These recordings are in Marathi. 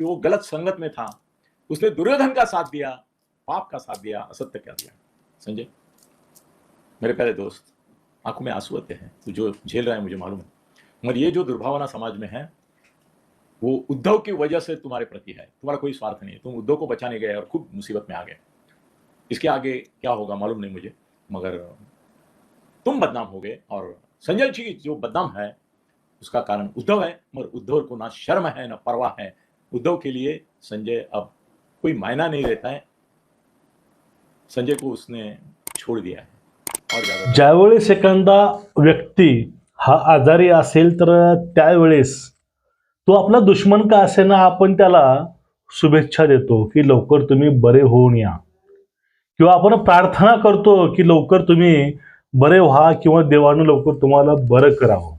कि वो गलत संगत में था। उसने दुर्योधन का साथ दिया, पाप का साथ दिया, असत्य क्या दिया। संजय, मेरे प्यारे दोस्त, आँखों में आँसू आते हैं, तू जो झेल रहा है मुझे मालूम है। मगर ये जो दुर्भावना समाज में है, वो उद्धव की वजह से तुम्हारे प्रति है। तुम्हारा कोई स्वार्थ नहीं है। तुम उद्धव को बचाने गए और खूब मुसीबत में आ गए। इसके आगे क्या होगा मालूम नहीं मुझे, मगर तुम बदनाम हो गए और संजय जी जो बदनाम है, उसका कारण उद्धव है, मगर उद्धव को ना शर्म है, ना परवाह है उद्धव के लिए संजय अब कोई मायना नहीं रहता है। संजय को उसने छोड़ दिया है। ज्यावेळेस एखादा व्यक्ती हा आजारी असेल तर त्यावेळेस तो आपला दुश्मन का असेना आपण त्याला शुभेच्छा देतो की लवकर तुम्ही बरे होऊन या. किंवा आपण प्रार्थना करतो की लवकर तुम्ही बरे व्हा किंवा देवानं लवकर तुम्हाला बरं करावं.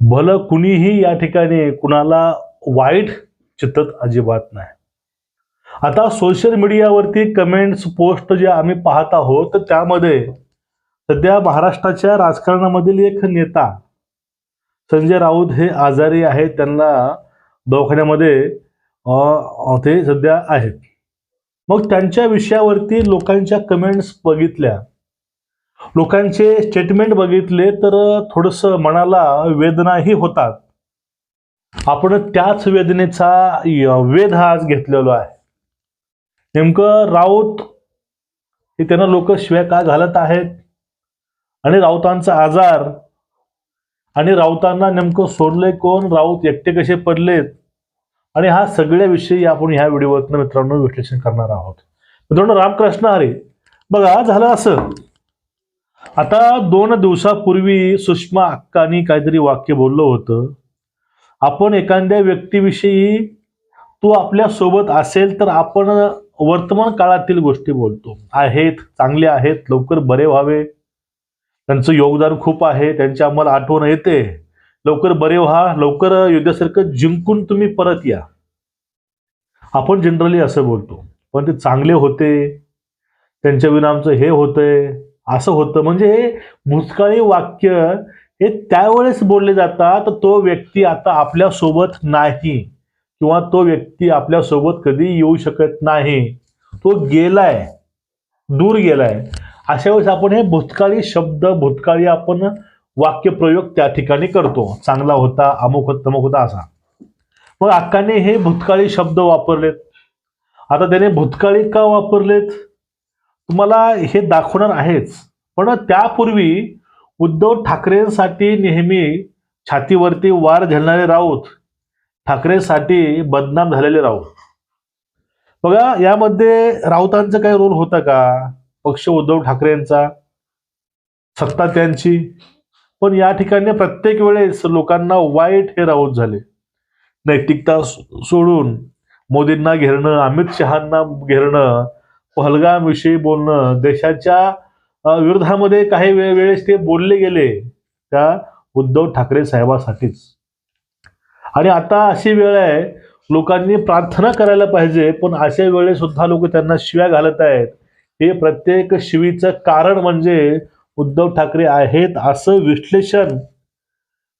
भलं कुणीही या ठिकाणी कुणाला वाईट चित्तत अजिबात नाही. आता सोशल मीडियावरती कमेंट्स पोस्ट जे आम्ही पाहत आहोत तर त्यामध्ये सध्या महाराष्ट्राच्या राजकारणामधील एक नेता संजय राऊत हे आजारी आहेत त्यांना दवाखान्यामध्ये ते सध्या आहेत. मग त्यांच्या विषयावरती लोकांच्या कमेंट्स बघितल्या. लोकांचे स्टेटमेंट बघितले तर थोडंसं मनाला वेदनाही होतात. आपण त्याच वेदनेचा वेध हा आज घेतलेलो आहे. नेमकं राऊत हे त्यांना लोक शिवाय का घालत आहेत? आणि राऊतांचा आजार आणि राऊतांना नेमकं सोडले कोण? राऊत एकटे कसे पडलेत? आणि हा सगळ्या विषयी आपण ह्या व्हिडिओवरनं मित्रांनो विश्लेषण करणार आहोत. मित्रांनो रामकृष्ण हरे बघा झालं असं. आता दोन दिवसापूर्वी सुषमा अक्कानी काहीतरी वाक्य बोललं होतं. आपण एखाद्या व्यक्तीविषयी तो आपल्यासोबत असेल तर आपण वर्तमान काळातील गोष्टी बोलतो. आहेत चांगले आहेत लवकर बरे व्हावे. त्यांचं योगदान खूप आहे त्यांची आम्हाला आठवण येते. लवकर बरे व्हा लवकर युद्धासारखं जिंकून तुम्ही परत या. आपण जनरली असं बोलतो. पण ते चांगले होते. त्यांच्या विना आमचं हे होतंय असं होतं. म्हणजे हे भूतकाळी वाक्य हे त्यावेळेस बोलले जातात तर तो व्यक्ती आता आपल्यासोबत नाही. किंवा तो व्यक्ती आपल्यासोबत कधी येऊ शकत नाही. तो गेलाय दूर गेलाय. अशा वेळेस आपण हे भूतकाळी शब्द भूतकाळी आपण वाक्यप्रयोग त्या ठिकाणी करतो. चांगला होता अमुक होता तमुक होता असा. मग अक्काने हे भूतकाळी शब्द वापरलेत. आता त्याने भूतकाळी का वापरलेत? तुम्हाला हे दाखवणार आहेच. पण त्यापूर्वी उद्धव ठाकरेंसाठी नेहमी छातीवरती वार झेलणारे राऊत ठाकरेसाठी बदनाम झालेले राऊत. बघा यामध्ये राऊतांचा काही रोल होता का? पक्ष उद्धव ठाकरेंचा सत्ता त्यांची. पण या ठिकाणी प्रत्येक वेळेस लोकांना वाईट हे राऊत झाले. नैतिकता सोडून मोदींना घेरणं अमित शहांना घेरणं पहलगामविषयी बोलणं देशाच्या विरोधामध्ये काही वे- वेळेस ते बोलले गेले त्या उद्धव ठाकरे साहेबासाठीच. आणि आता अशी वेळ आहे लोकांनी प्रार्थना करायला पाहिजे पण अशा वेळेस सुद्धा लोक त्यांना शिव्या घालत आहेत. हे प्रत्येक शिवीचं कारण म्हणजे उद्धव ठाकरे आहेत असं विश्लेषण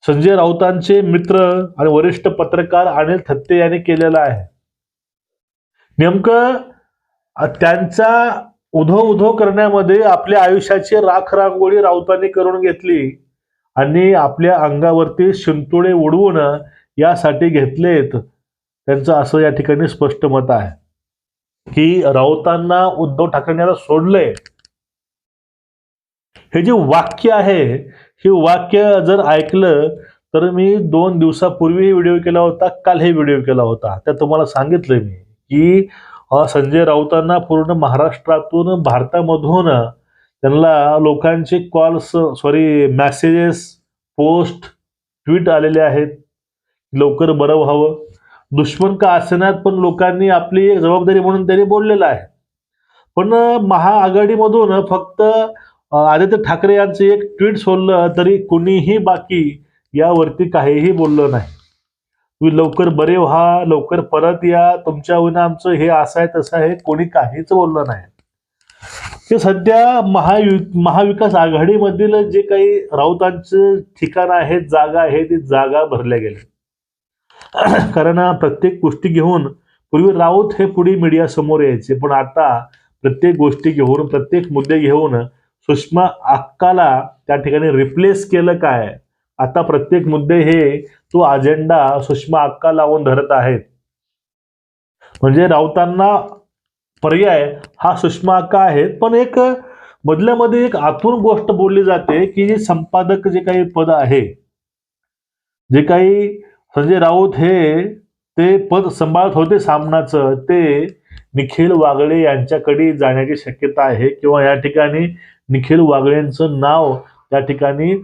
संजय राऊतांचे मित्र आणि वरिष्ठ पत्रकार अनिल थत्ते यांनी केलेलं आहे. नेमकं त्यांचा उधो उधो करण्यामध्ये आपल्या आयुष्याची राख रांगोळी राऊतांनी करून घेतली आणि आपल्या अंगावरती शिंतुळे उडवून यासाठी घेतलेत. त्यांचं असं या ठिकाणी स्पष्ट मत आहे की राऊतांना उद्धव ठाकरेंनी आता सोडलंय. हे जे वाक्य आहे हे वाक्य जर ऐकलं तर मी दोन दिवसापूर्वी व्हिडिओ केला होता काल हे व्हिडिओ केला होता. त्या तुम्हाला सांगितलंय मी की संजय राऊतांना पूर्ण महाराष्ट्रातून भारतामधून त्यांना लोकांचे calls sorry messages post tweet आलेले आहेत. लवकर बरं व्हावं. दुश्मन का आसनात पण लोकांनी आपली एक जबाबदारी म्हणून त्यांनी बोललेलं आहे. पण महाआघाडीमधून फक्त आदित्य ठाकरे यांचं एक ट्विट सोडलं तरी कुणीही बाकी यावरती काहीही बोललं नाही. तुम्ही लवकर बरे व्हा लवकर परत या. तुमच्याहून आमचं हे असं आहे तसं आहे. कोणी काहीच बोललं नाही. ते सध्या महायु महाविकास आघाडीमधील जे काही राऊतांचं ठिकाण आहेत जागा आहे ती जागा भरल्या गेल्या. कारण प्रत्येक गोष्टी घेऊन पूर्वी राऊत हे पुढे मीडिया समोर यायचे पण आता प्रत्येक गोष्टी घेऊन प्रत्येक मुद्दे घेऊन सुषमा अक्काला त्या ठिकाणी रिप्लेस केलं काय? आता प्रत्येक मुद्दे हे तो अजेंडा सुषमा अक्का लावून धरत आहेत. म्हणजे राऊतांना पर्याय हा सुषमा अक्का आहेत पण एक मधल्यामध्ये एक आतून गोष्ट बोलली जाते की जे संपादक जे काही पद आहे जे काही संजय राऊत हे ते पद सांभाळत होते सामनाचं ते निखिल वागळे यांच्याकडे जाण्याची शक्यता आहे किंवा या ठिकाणी निखिल वागळेंचं नाव त्या ठिकाणी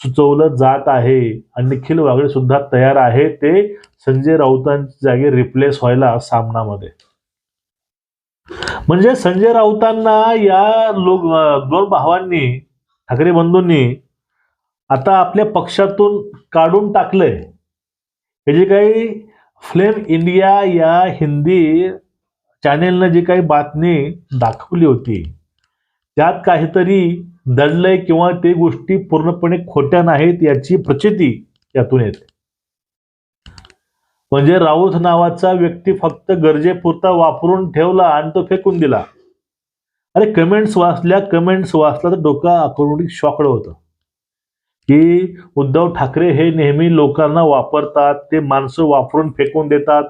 सुचवलं जात आहे. आणि निखिल वागळे सुद्धा तयार आहे ते संजय राऊतांच्या जागी रिप्लेस व्हायला सामनामध्ये. म्हणजे संजय राऊतांना या लोक दोन भावांनी ठाकरे बंधूंनी आता आपल्या पक्षातून काढून टाकलंय. हे जे काही फ्लेम इंडिया या हिंदी चॅनेलनं जी काही बातमी दाखवली होती त्यात काहीतरी दडलंय किंवा ते गोष्टी पूर्णपणे खोट्या नाहीत याची प्रचिती यातून येते. म्हणजे राऊत नावाचा व्यक्ती फक्त गरजेपुरता वापरून ठेवला आणि तो फेकून दिला. अरे कमेंट्स वाचल्या कमेंट्स वाचला तर डोकं ऑटोमॅटिक शॉकड होतं. की उद्धव ठाकरे हे नेहमी लोकांना वापरतात ते माणसं वापरून फेकून देतात.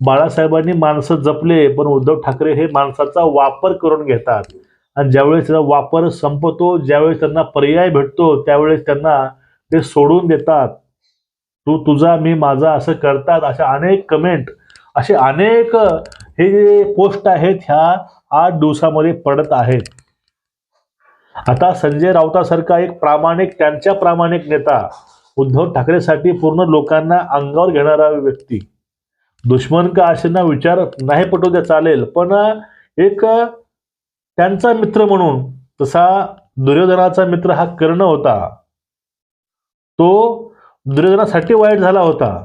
बाळासाहेबांनी माणसं जपले पण उद्धव ठाकरे हे माणसाचा वापर करून घेतात. आणि ज्यावेळेस त्याचा वापर संपतो ज्यावेळेस त्यांना पर्याय भेटतो त्यावेळेस त्यांना ते सोडून देतात. तू तुझा मी माझा असं करतात अशा अनेक कमेंट असे अनेक हे जे पोस्ट आहेत ह्या आठ दिवसामध्ये पडत आहेत. आता संजय राऊतासारखा एक प्रामाणिक त्यांच्या प्रामाणिक नेता उद्धव ठाकरेसाठी पूर्ण लोकांना अंगावर घेणारा व्यक्ती. दुश्मन का असेना विचार नाही पटू द्या चालेल. पण एक त्यांचा मित्र म्हणून तसा दुर्योधनाचा मित्र हा कर्ण होता. तो दुर्योधनासाठी वाईट झाला होता.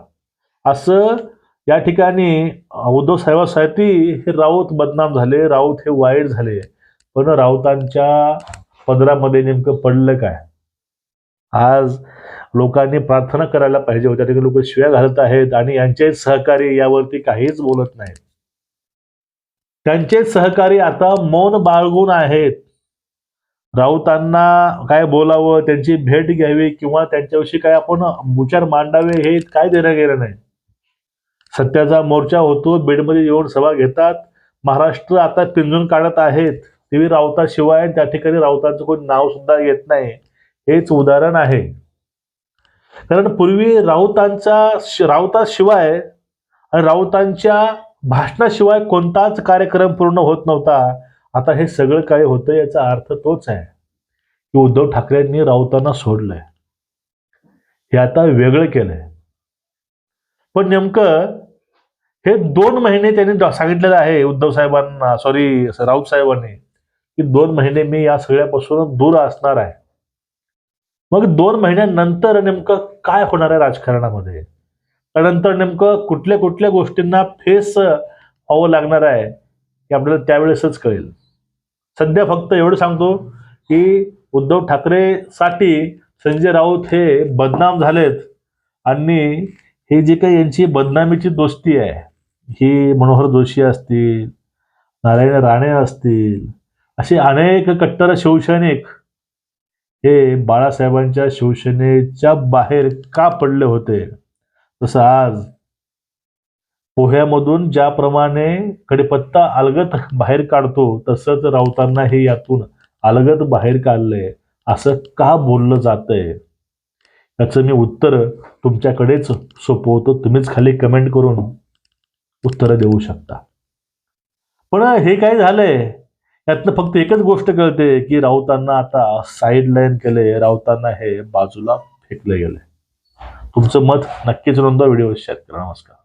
असं या ठिकाणी उद्धव साहेबासाठी हे राऊत बदनाम झाले. राऊत हे वाईट झाले. पण राऊतांच्या पदरामध्ये नेमकं पडलं काय? आज लोकांनी प्रार्थना करायला पाहिजे होत्या. ठिकाणी लोक शिव्या घालत आहेत आणि यांचे सहकारी यावरती काहीच बोलत नाहीत. त्यांचे सहकारी आता मौन बाळगून आहेत. राऊतांना काय बोलावं त्यांची भेट घ्यावी किंवा त्यांच्याविषयी काय आपण विचार मांडावे हे काय देणं गेलं नाही. सत्याचा मोर्चा होतो बीडमध्ये येऊन सभा घेतात. महाराष्ट्र आता पिंजून काढत आहेत. टी राऊताशिवाय त्या ठिकाणी राऊतांचं कोणी नाव सुद्धा येत नाही. हेच उदाहरण आहे. कारण पूर्वी राऊतांचा राऊताशिवाय आणि राऊतांच्या भाषणाशिवाय कोणताच कार्यक्रम पूर्ण होत नव्हता. आता हे सगळं काय होतं याचा अर्थ तोच आहे. की उद्धव ठाकरेंनी राऊतांना सोडलंय. हे आता वेगळं केलंय. पण नेमकं हे दोन महिने त्यांनी सांगितलेलं आहे उद्धव साहेबांना सॉरी राऊत साहेबांनी की दोन महिने मी या सगळ्यापासून दूर असणार आहे. मग दोन महिन्यानंतर नेमकं काय होणार आहे राजकारणामध्ये? त्यानंतर नेमकं कुठल्या कुठल्या गोष्टींना फेस व्हावं लागणार आहे हे आपल्याला त्यावेळेसच कळेल. सध्या फक्त एवढं सांगतो की उद्धव ठाकरेसाठी संजय राऊत हे बदनाम झालेत आणि हे जे काही यांची बदनामीची दोस्ती आहे ही मनोहर जोशी असतील नारायण राणे असतील असे अनेक कट्टर शिवसैनिक हे बाळासाहेबांच्या शिवसेनेच्या बाहेर का पडले होते? जसं आज पोह्यामधून ज्याप्रमाणे कडीपत्ता अलगत बाहेर काढतो तसंच राऊतांना हे यातून अलगत बाहेर काढलंय असं का बोललं जातंय? याचं मी उत्तर तुमच्याकडेच सोपवतो तुम्हीच खाली कमेंट करून उत्तरं देऊ शकता. पण हे काय झालंय? यातनं फक्त एकच गोष्ट कळते की राऊतांना आता साईड लाईन केले राऊतांना हे बाजूला फेकलं गेलंय. तुमचं मत नक्कीच नोंदवा व्हिडिओ शेअर करा. नमस्कार.